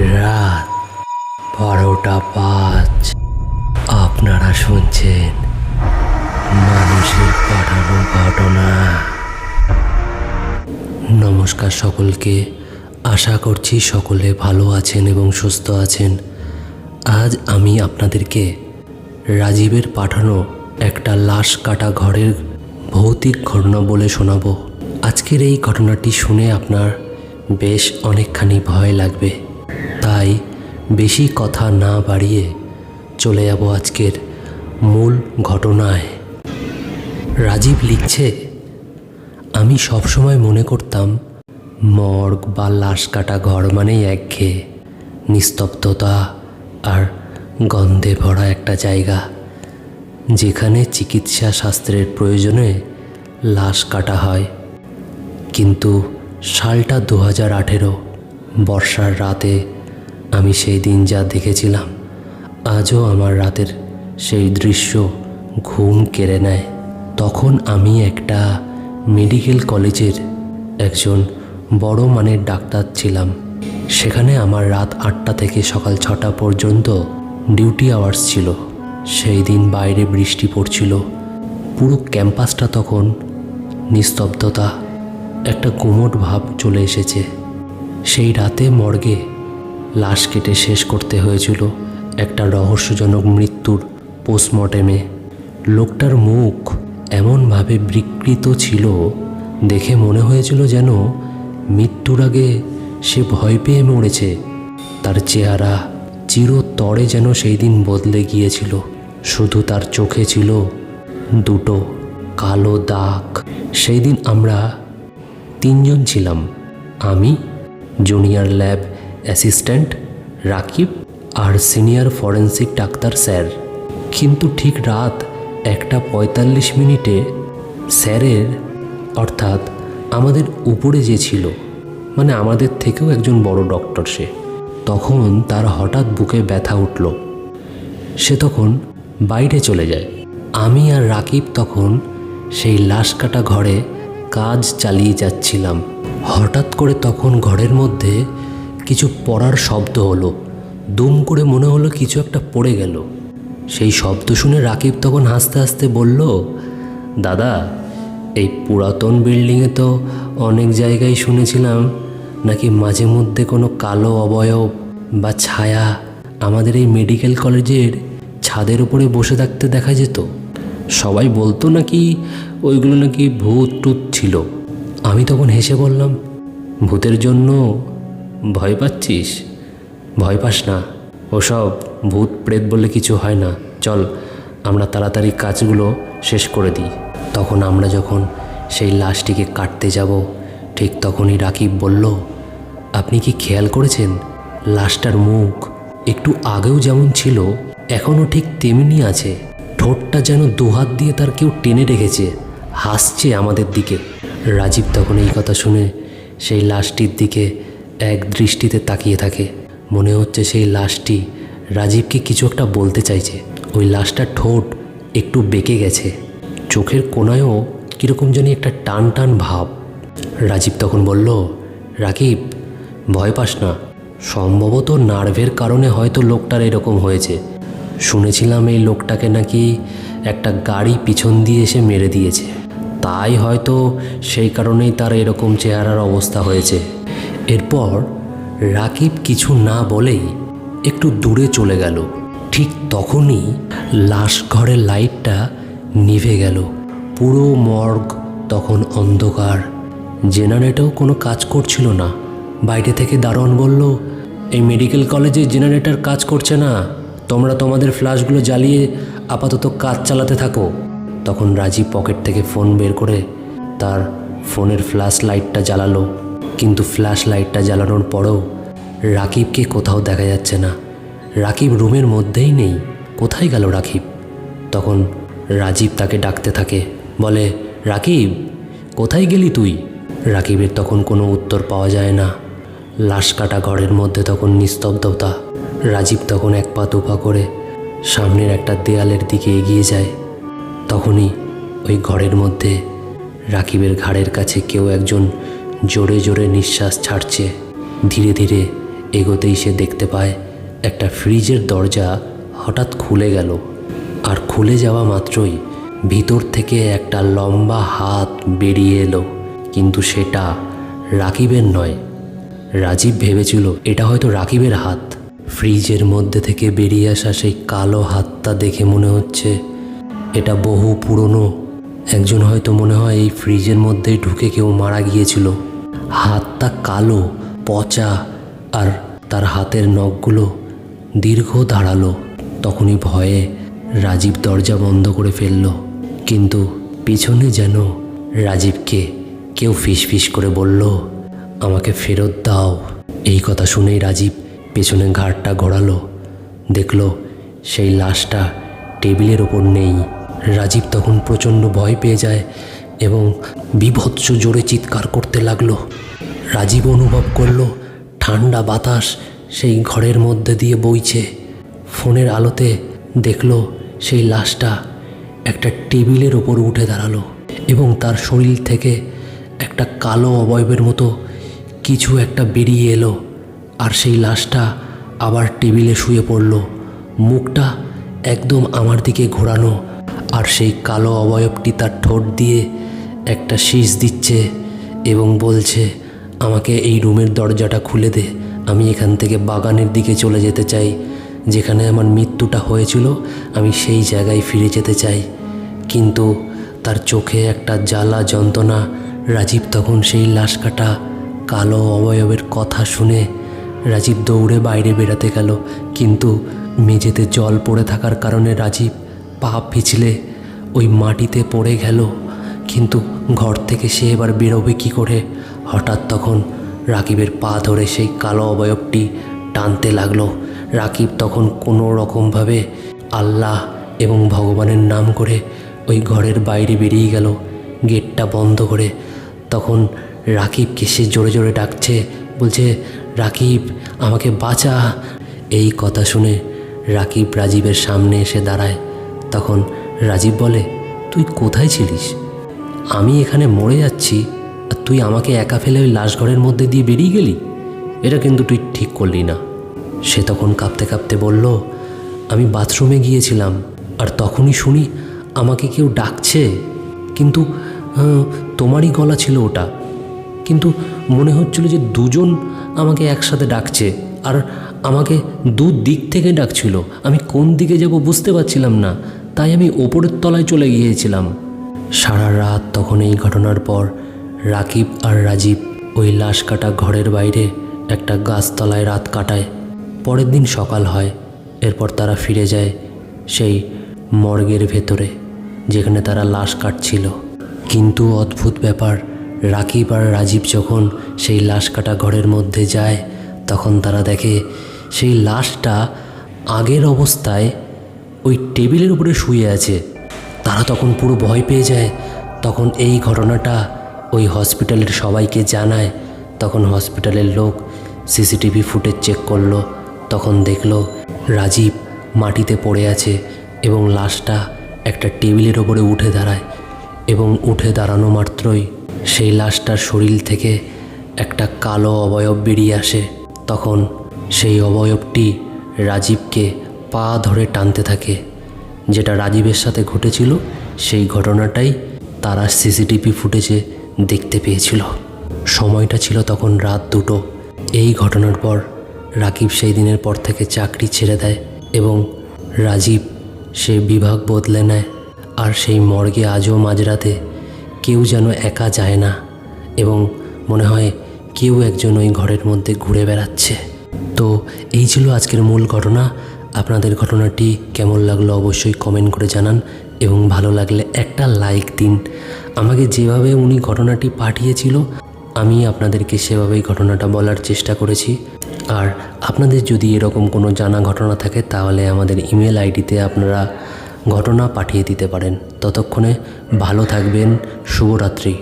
রাত বারোটা পাঁচ। আপনারা শুনছেন মানুষের পাঠানো ঘটনা। নমস্কার সকলকে। আশা করছি সকলে ভালো আছেন এবং সুস্থ আছেন। আজ আমি আপনাদেরকে রাজীবের পাঠানো একটা লাশ কাটা ঘরের ভৌতিক ঘটনা বলে শোনাবো। আজকের এই ঘটনাটি শুনে আপনার বেশ অনেকখানি ভয় লাগবে। তাই বেশি কথা না বাড়িয়ে চলে যাব আজকের মূল ঘটনায়। রাজীব লিখছে, আমি সবসময় মনে করতাম মর্গ বা লাশ কাটা ঘর মানেই একঘেয়ে, নিস্তব্ধতা আর গন্ধে ভরা একটা জায়গা, যেখানে চিকিৎসা শাস্ত্রের প্রয়োজনে লাশ কাটা হয়। কিন্তু সালটা দু হাজার আঠেরো, বর্ষার রাতে আমি সেই দিন যা দেখেছিলাম, আজও আমার রাতের সেই দৃশ্য ঘুম কেড়ে নেয়। তখন আমি একটা মেডিকেল কলেজের একজন বড় মানের ডাক্তার ছিলাম। সেখানে আমার রাত আটটা থেকে সকাল ছটা পর্যন্ত ডিউটি আওয়ার্স ছিল। সেই দিন বাইরে বৃষ্টি পড়ছিল। পুরো ক্যাম্পাসটা তখন নিস্তব্ধতা, একটা গুমট ভাব চলে এসেছে। সেই রাতে মর্গে লাশ কেটে শেষ করতে হয়েছিল একটা রহস্যজনক মৃত্যুর পোস্টমর্টেমে। লোকটার মুখ এমনভাবে বিকৃত ছিল, দেখে মনে হয়েছিল যেন মৃত্যুর আগে সে ভয় পেয়ে মরেছে। তার চেহারা চিরতরে যেন সেই দিন বদলে গিয়েছিল। শুধু তার চোখে ছিল দুটো কালো দাগ। সেই দিন আমরা তিনজন ছিলাম। আমি, জুনিয়র ল্যাব অ্যাসিস্ট্যান্ট, রাকিব আর সিনিয়র ফরেন্সিক ডাক্তার স্যার। কিন্তু ঠিক রাত একটা পঁয়তাল্লিশ মিনিটে স্যারের, অর্থাৎ আমাদের উপরে যে ছিল মানে আমাদের থেকেও একজন বড় ডক্টর সে, তখন তার হঠাৎ বুকে ব্যথা উঠল। সে তখন বাইরে চলে যায়। আমি আর রাকিব তখন সেই লাশ কাটা ঘরে কাজ চালিয়ে যাচ্ছিলাম। হঠাৎ করে তখন ঘরের মধ্যে কিছু পড়ার শব্দ হলো। দুম করে মনে হলো কিছু একটা পড়ে গেল। সেই শব্দ শুনে রাকিব তখন হাসতে হাসতে বলল, দাদা, এই পুরাতন বিল্ডিংয়ে তো অনেক জায়গায় শুনেছিলাম নাকি মাঝে মধ্যে কোনো কালো অবয়ব বা ছায়া আমাদের এই মেডিকেল কলেজের ছাদের উপরে বসে থাকতে দেখা যেত। সবাই বলতো নাকি ওইগুলো নাকি ভূত টুত ছিল। আমি তখন হেসে বললাম, ভূতের জন্য ভয় পাচ্ছিস? ভয় পাস না। ওসব ভূত প্রেত বলে কিছু হয় না। চল, আমরা তাড়াতাড়ি কাজগুলো শেষ করে দিই। তখন আমরা যখন সেই লাশটিকে কাটতে যাব, ঠিক তখনই রাকিব বলল, আপনি কি খেয়াল করেছেন? লাশটার মুখ একটু আগেও যেমন ছিল, এখনও ঠিক তেমনি আছে। ঠোঁটটা যেন দুহাত দিয়ে তার কেউ টেনে রেখেছে, হাসছে আমাদের দিকে। রাজীব তখন এই কথা শুনে সেই লাশটির দিকে এক দৃষ্টিতে তাকিয়ে থাকে। মনে হচ্ছে সেই লাশটি রাজীবকে কিছু একটা বলতে চাইছে। ওই লাশটার ঠোঁট একটু বেঁকে গেছে। চোখের কোনায়ও কীরকম জানি একটা টান টান ভাব। রাজীব তখন বলল, রাকিব, ভয় পাস না। সম্ভবত নার্ভের কারণে হয়তো লোকটার এরকম হয়েছে। শুনেছিলাম এই লোকটাকে নাকি একটা গাড়ি পিছন দিয়ে এসে মেরে দিয়েছে। তাই হয়তো সেই কারণেই তার এরকম চেহারার অবস্থা হয়েছে। এরপর রাকিব কিছু না বলেই একটু দূরে চলে গেল। ঠিক তখনই লাশ ঘরের লাইটটা নিভে গেল। পুরো মর্গ তখন অন্ধকার। জেনারেটও কোনো কাজ করছিল না। বাইরে থেকে দারোয়ান বলল, এই মেডিকেল কলেজে জেনারেটর কাজ করছে না। তোমরা তোমাদের ফ্ল্যাশগুলো জ্বালিয়ে আপাতত কাজ চালাতে থাকো। তখন রাজীব পকেট থেকে ফোন বের করে তার ফোনের ফ্ল্যাশ লাইটটা জ্বালালো। কিন্তু ফ্ল্যাশ লাইটটা জ্বালানোর পরেও রাকিবকে কোথাও দেখা যাচ্ছে না। রাকিব রুমের মধ্যেই নেই। কোথায় গেল রাকিব? তখন রাজীব তাকে ডাকতে থাকে। বলে, রাকিব, কোথায় গেলি তুই? রাকিবের তখন কোনো উত্তর পাওয়া যায় না। লাশ কাটা ঘরের মধ্যে তখন নিস্তব্ধতা। রাজীব তখন এক পা দুপা করে সামনের একটা দেয়ালের দিকে এগিয়ে যায়। তখনই ওই ঘরের মধ্যে রাকিবের ঘাড়ের কাছে কেউ একজন জোরে জোরে নিঃশ্বাস ছাড়ছে। ধীরে ধীরে এগোতেই সে দেখতে পায়, একটা ফ্রিজের দরজা হঠাৎ খুলে গেল। আর খুলে যাওয়া মাত্রই ভিতর থেকে একটা লম্বা হাত বেরিয়ে এলো। কিন্তু সেটা রাকিবের নয়। রাজীব ভেবেছিল, এটা হয়তো রাকিবের হাত। ফ্রিজের মধ্যে থেকে বেরিয়ে আসা সেই কালো হাতটা দেখে মনে হচ্ছে এটা বহু পুরনো। একজন হয়তো মনে হয় এই ফ্রিজের মধ্যেই ঢুকে কেউ মারা গিয়েছিল। হাতটা কালো, পচা আর তার হাতের নখগুলো দীর্ঘ দাঁড়াল তখনই ভয়ে রাজীব দরজা বন্ধ করে ফেলল। কিন্তু পিছনে যেন রাজীবকে কেউ ফিসফিস করে বলল, আমাকে ফেরত দাও। এই কথা শুনেই রাজীব পেছনে ঘাড়টা ঘোরালো দেখল সেই লাশটা টেবিলের ওপর নেই। রাজীব তখন প্রচণ্ড ভয় পেয়ে যায় এবং বিভৎস জোরে চিৎকার করতে লাগল। রাজীব অনুভব করল, ঠান্ডা বাতাস সেই ঘরের মধ্যে দিয়ে বইছে। ফোনের আলোতে দেখল, সেই লাশটা একটা টেবিলের ওপর উঠে দাঁড়াল এবং তার শরীর থেকে একটা কালো অবয়বের মতো কিছু একটা বেরিয়ে এলো আর সেই লাশটা আবার টেবিলে শুয়ে পড়ল। মুখটা একদম আমার দিকে ঘোরানো আর সেই কালো অবয়বটি তার ঠোঁট দিয়ে একটা শীষ দিচ্ছে এবং বলছে, আমাকে এই রুমের দরজাটা খুলে দে। আমি এখান থেকে বাগানের দিকে চলে যেতে চাই। যেখানে আমার মৃত্যুটা হয়েছিল, আমি সেই জায়গায় ফিরে যেতে চাই। কিন্তু তার চোখে একটা জ্বালা যন্ত্রণা। রাজীব তখন সেই লাশ কাটা কালো অবয়বের কথা শুনে রাজীব দৌড়ে বাইরে বেড়াতে গেল। কিন্তু মেঝেতে জল পড়ে থাকার কারণে রাজীব পা পিছলে ওই মাটিতে পড়ে গেল। কিন্তু ঘর থেকে সে এবার বেরোবে কী করে? হঠাৎ তখন রাকিবের পা ধরে সেই কালো অবয়বটি টানতে লাগল। রাকিব তখন কোনো রকমভাবে আল্লাহ এবং ভগবানের নাম করে ওই ঘরের বাইরে বেরিয়ে গেল, গেটটা বন্ধ করে। তখন রাকিবকে সে জোরে জোরে ডাকছে, বলছে, রাকিব, আমাকে বাঁচা। এই কথা শুনে রাকিব রাজীবের সামনে এসে দাঁড়ায়। তখন রাজীব বলে, তুই কোথায় ছিলিস? আমি এখানে মরে যাচ্ছি আর তুই আমাকে একা ফেলে ওই লাশ ঘরের মধ্যে দিয়ে বেরিয়ে গেলি? এটা কিন্তু তুই ঠিক করলি না। সে তখন কাঁপতে কাঁপতে বলল, আমি বাথরুমে গিয়েছিলাম আর তখনই শুনি আমাকে কেউ ডাকছে। কিন্তু তোমারই গলা ছিল ওটা। কিন্তু মনে হচ্ছিল যে দুজন আমাকে একসাথে ডাকছে আর আমাকে দু দিক থেকে ডাকছিল। আমি কোন দিকে যাব বুঝতে পারছিলাম না। তাই আমি ওপরের তলায় চলে গিয়েছিলাম। সারা রাত তখন এই ঘটনার পর রাকিব আর রাজীব ওই লাশ কাটা ঘরের বাইরে একটা গাছতলায় রাত কাটায়। পরের দিন সকাল হয়, এরপর তারা ফিরে যায় সেই মর্গের ভেতরে, যেখানে তারা লাশ কাটছিল। কিন্তু অদ্ভুত ব্যাপার, রাকিব আর রাজীব যখন সেই লাশ কাটা ঘরের মধ্যে যায়, তখন তারা দেখে সেই লাশটা আগের অবস্থায় ওই টেবিলের উপরে শুয়ে আছে। তারা তখন পুরো ভয় পেয়ে যায়। তখন এই ঘটনাটা ওই হসপিটালের সবাইকে জানায়। তখন হসপিটালের লোক সিসিটিভি ফুটেজ চেক করল। তখন দেখল রাজীব মাটিতে পড়ে আছে এবং লাশটা একটা টেবিলের ওপরে উঠে দাঁড়ায় এবং উঠে দাঁড়ানো মাত্রই সেই লাশটার শরীর থেকে একটা কালো অবয়ব বেরিয়ে আসে। তখন সেই অবয়বটি রাজীবকে পা ধরে টানতে থাকে। যেটা রাজীবের সাথে ঘটেছিল, সেই ঘটনাটাই তারা সিসিটিভি ফুটেজে দেখতে পেয়েছিল। সময়টা ছিল তখন রাত দুটো। এই ঘটনার পর রাকিব সেই দিনের পর থেকে চাকরি ছেড়ে দেয় এবং রাজীব সে বিভাগ বদলে নেয়। আর সেই মর্গে আজও মাঝরাতে কেউ যেন একা যায় না এবং মনে হয় কেউ একজন ওই ঘরের মধ্যে ঘুরে বেড়াচ্ছে। তো এই ছিল আজকের মূল ঘটনা। আপনাদের ঘটনাটি কেমন লাগল অবশ্যই কমেন্ট করে জানান এবং ভালো লাগলে একটা লাইক দিন। আমাকে যেভাবে উনি ঘটনাটি পাঠিয়েছিল, আমি আপনাদেরকে সেভাবেই ঘটনাটা বলার চেষ্টা করেছি। আর আপনাদের যদি এরকম কোনো জানা ঘটনা থাকে, তাহলে আমাদের ইমেল আইডিতে আপনারা ঘটনা পাঠিয়ে দিতে পারেন। ততক্ষণে ভালো থাকবেন, শুভরাত্রি।